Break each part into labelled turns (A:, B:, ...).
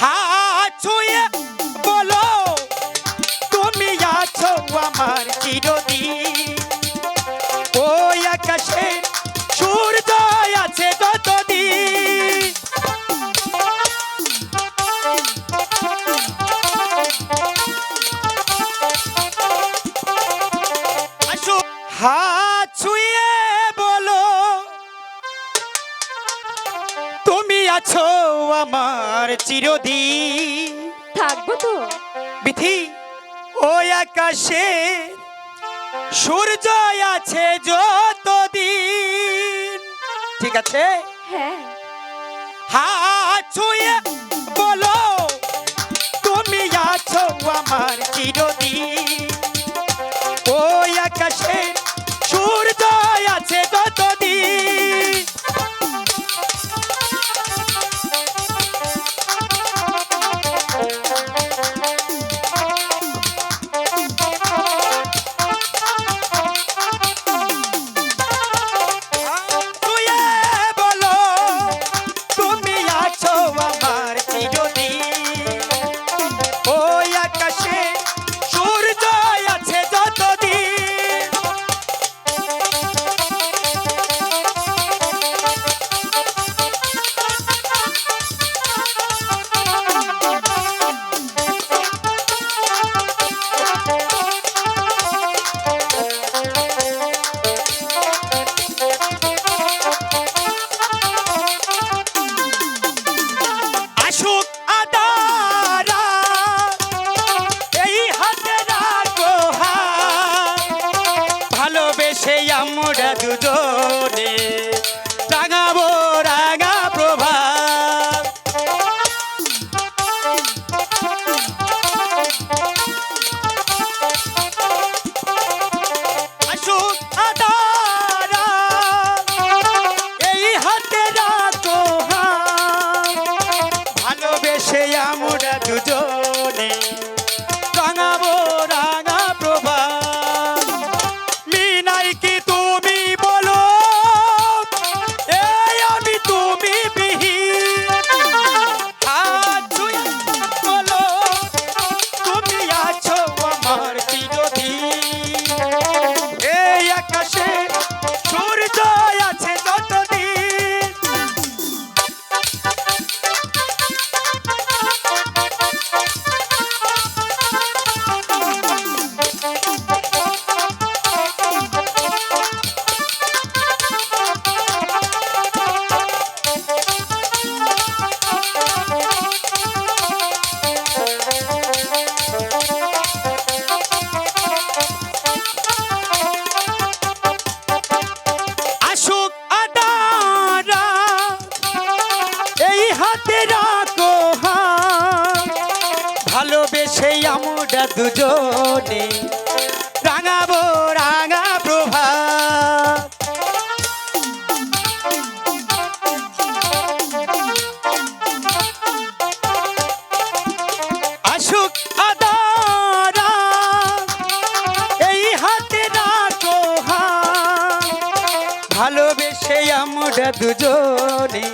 A: How আছো আমার চিরদি
B: থাকব তো।
A: বিথি ও আকাশে সূর্য আছে যতদিন। ঠিক আছে?
B: হ্যাঁ।
A: হা ছুয়ে বলো তুমি আছো আমার চিরদি girl. হাতে রাখো ভালোবেসে আমরা দুজনে রাঙাবো, রাঙা প্রভা আসুক আদারা, এই হাতে রাখো ভালোবেসে আমরা দুজনে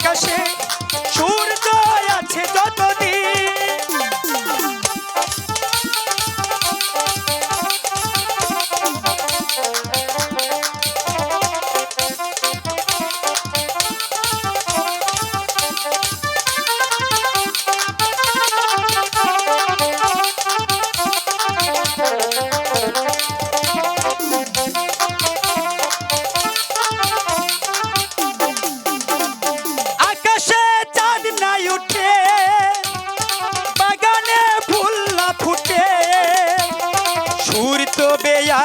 A: cachet.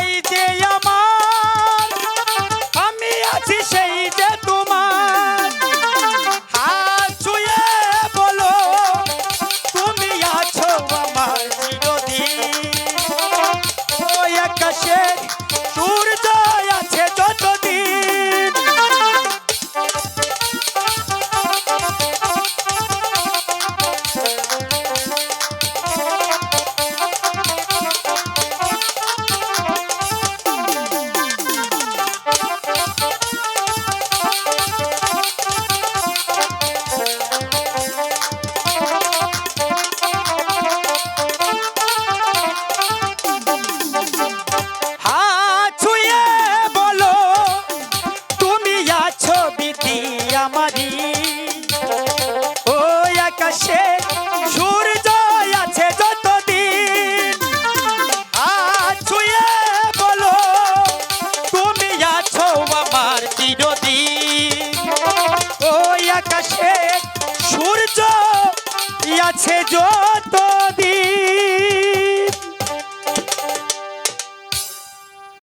A: সেই যে আমার আমার